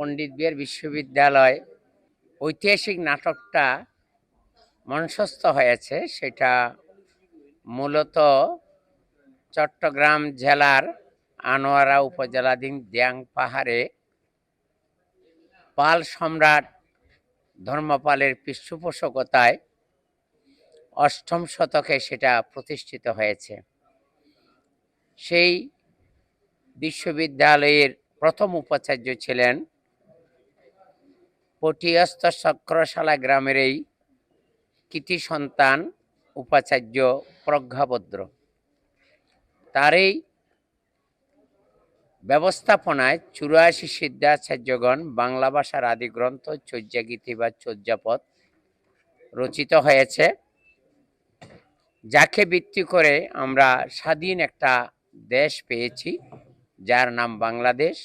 পণ্ডিত বিহার বিশ্ববিদ্যালয় ঐতিহাসিক নাটকটা মঞ্চস্থ হয়েছে। সেটা মূলত চট্টগ্রাম জেলার আনোয়ারা উপজেলাধীন দিয়াং পাহাড়ে পাল সম্রাট ধর্মপালের পৃষ্ঠপোষকতায় অষ্টম শতকে সেটা প্রতিষ্ঠিত হয়েছে। সেই বিশ্ববিদ্যালয়ের প্রথম উপাচার্য ছিলেন পটিয়স্ত চক্রশালা গ্রামের এই কৃতি সন্তান উপাচার্য প্রজ্ঞাভদ্র। তার এই ব্যবস্থাপনায় চুরাশি সিদ্ধাচার্যগণ বাংলা ভাষার আদি গ্রন্থ চর্যাগীতি বা চর্যাপদ রচিত হয়েছে, যাকে ভিত্তি করে আমরা স্বাধীন একটা দেশ পেয়েছি, যার নাম বাংলাদেশ।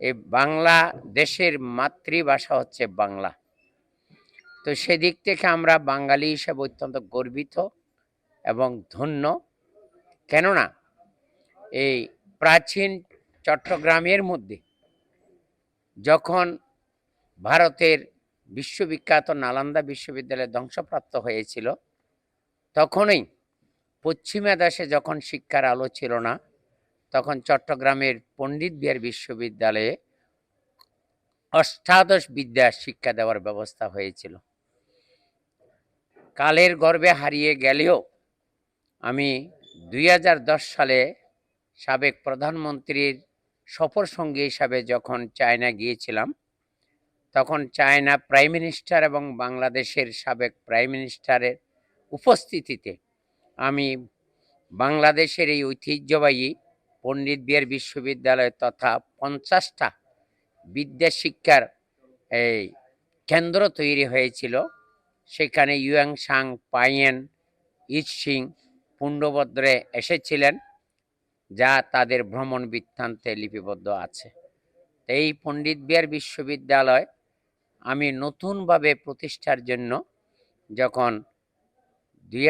এই বাংলা দেশের মাতৃভাষা হচ্ছে বাংলা। তো সেদিক থেকে আমরা বাঙালি হিসেবে অত্যন্ত গর্বিত এবং ধন্য। কেননা এই প্রাচীন চট্টগ্রামের মধ্যে যখন ভারতের বিশ্ববিখ্যাত নালন্দা বিশ্ববিদ্যালয় ধ্বংসপ্রাপ্ত হয়েছিল, তখনই পশ্চিমা দেশে যখন শিক্ষার আলো ছিল না তখন চট্টগ্রামের পণ্ডিত বিহার বিশ্ববিদ্যালয়ে অষ্টাদশ বিদ্যা শিক্ষা দেওয়ার ব্যবস্থা হয়েছিল। কালের গর্বে হারিয়ে গেলেও আমি দুই হাজার দশ সালে সাবেক প্রধানমন্ত্রীর সফর সঙ্গী হিসাবে যখন চায়না গিয়েছিলাম, তখন চায়না প্রাইম মিনিস্টার এবং বাংলাদেশের সাবেক প্রাইম মিনিস্টারের উপস্থিতিতে আমি বাংলাদেশের এই ঐতিহ্যবাহী পণ্ডিত বিহার বিশ্ববিদ্যালয় তথা পঞ্চাশটা বিদ্যা শিক্ষার এই কেন্দ্র তৈরি হয়েছিল। সেখানে ইউয়াং সাং, পাইয়েন ইট সিং পুণ্ডভদ্রে এসেছিলেন, যা তাদের ভ্রমণ বৃত্তান্তে লিপিবদ্ধ আছে। এই পণ্ডিত বিহার বিশ্ববিদ্যালয় আমি নতুনভাবে প্রতিষ্ঠার জন্য যখন দুই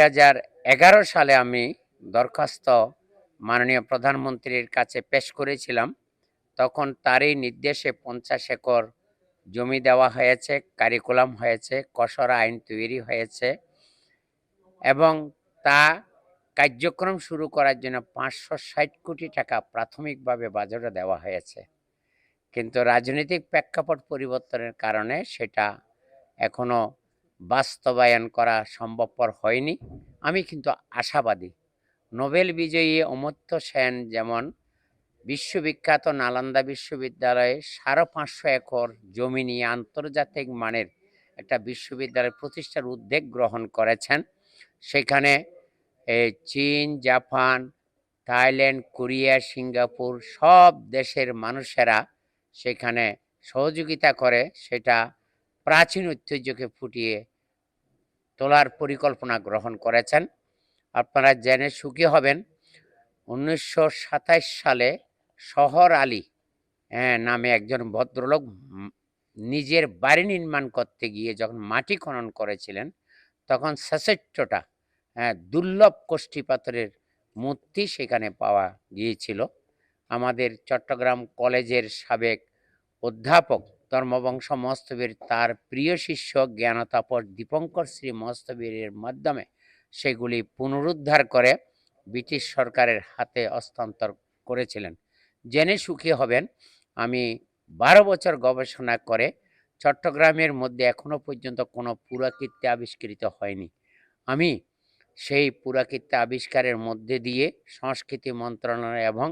সালে আমি দরখাস্ত মাননীয় প্রধানমন্ত্রীর কাছে পেশ করেছিলাম। তখন তারই নির্দেশে পঞ্চাশ একর জমি দেওয়া হয়েছে, কারিকুলাম হয়েছে, কসরা আইন তৈরি হয়েছে এবং তা কার্যক্রম শুরু করার জন্য পাঁচশো ষাট কোটি টাকা প্রাথমিকভাবে বাজারে দেওয়া হয়েছে। কিন্তু রাজনৈতিক প্রেক্ষাপট পরিবর্তনের কারণে সেটা এখনও বাস্তবায়ন করা সম্ভবপর হয়নি। আমি কিন্তু আশাবাদী নোবেল বিজয়ী অমর্ত্য সেন যেমন বিশ্ববিখ্যাত নালন্দা বিশ্ববিদ্যালয়ে সাড়ে পাঁচশো একর জমি নিয়ে আন্তর্জাতিক মানের একটা বিশ্ববিদ্যালয় প্রতিষ্ঠার উদ্যোগ গ্রহণ করেছেন। সেখানে চীন, জাপান, থাইল্যান্ড, কোরিয়া, সিঙ্গাপুর সব দেশের মানুষেরা সেখানে সহযোগিতা করে সেটা প্রাচীন ঐতিহ্যকে ফুটিয়ে তোলার পরিকল্পনা গ্রহণ করেছেন। আপনারা জেনে সুখী হবেন। উনিশশো সালে শহর আলী হ্যাঁ, নামে একজন ভদ্রলোক নিজের বাড়ি নির্মাণ করতে গিয়ে যখন মাটি খনন করেছিলেন তখন ছেষট্টটা হ্যাঁ, দুর্লভ কোষ্ঠী পাথরের মূর্তি সেখানে পাওয়া গিয়েছিল। আমাদের চট্টগ্রাম কলেজের সাবেক অধ্যাপক ধর্মবংশ মস্তবীর তার প্রিয় শিষ্য জ্ঞানতাপস দীপঙ্কর শ্রী মস্তবীরের মাধ্যমে সেগুলি পুনরুদ্ধার করে ব্রিটিশ সরকারের হাতে হস্তান্তর করেছিলেন। জেনে সুখী হবেন, আমি বারো বছর গবেষণা করে চট্টগ্রামের মধ্যে এখনও পর্যন্ত কোনো পুরাকীর্তি আবিষ্কৃত হয়নি। আমি সেই পুরাকীর্তি আবিষ্কারের মধ্যে দিয়ে সংস্কৃতি মন্ত্রণালয় এবং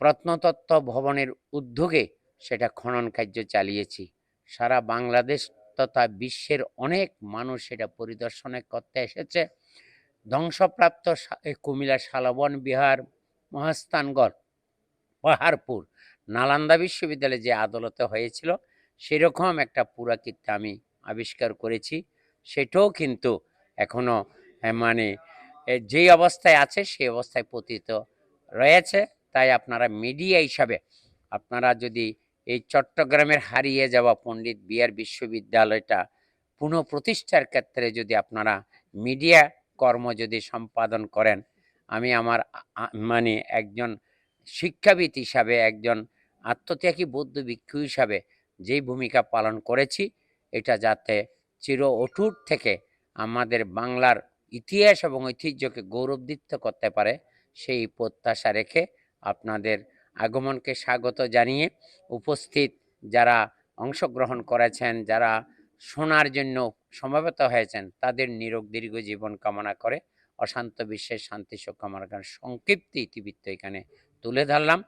প্রত্নতত্ত্ব ভবনের উদ্যোগে সেটা খনন কার্য চালিয়েছি। সারা বাংলাদেশ তথা বিশ্বের অনেক মানুষ সেটা পরিদর্শনে করতে এসেছে। ধ্বংসপ্রাপ্ত কুমিল্লা শালবন বিহার মহাস্থানগড় পাহাড়পুর নালান্দা বিশ্ববিদ্যালয়ে যে আদালতে হয়েছিল সেরকম একটা পুরাকীর্তি আমি আবিষ্কার করেছি। সেটাও কিন্তু এখনও আহ, মানে যেই অবস্থায় আছে সেই অবস্থায় পতিত রয়েছে। তাই আপনারা মিডিয়া হিসাবে আপনারা যদি এই চট্টগ্রামের হারিয়ে যাওয়া পণ্ডিত বিহার বিশ্ববিদ্যালয়টা পুনঃপ্রতিষ্ঠার ক্ষেত্রে যদি আপনারা মিডিয়া কর্ম যদি সম্পাদন করেন, আমি আমার মানে একজন শিক্ষাবিদ হিসাবে, একজন আত্মত্যাগী বৌদ্ধ ভিক্ষু হিসাবে যেই ভূমিকা পালন করেছি, এটা যাতে চির অটুট থেকে আমাদের বাংলার ইতিহাস এবং ঐতিহ্যকে গৌরবদীপ্ত করতে পারে, সেই প্রত্যাশা রেখে আপনাদের আগমনকে স্বাগত জানিয়ে উপস্থিত যারা অংশগ্রহণ করেছেন, যারা শোনার জন্য সমবেত হয়েছেন, তাদের নিরোগ দীর্ঘ জীবন কামনা করে, অশান্ত বিশ্বের শান্তি সুখ কামনা করেন সংক্ষিপ্ত ইতিবৃত্ত এখানে তুলে ধরলাম।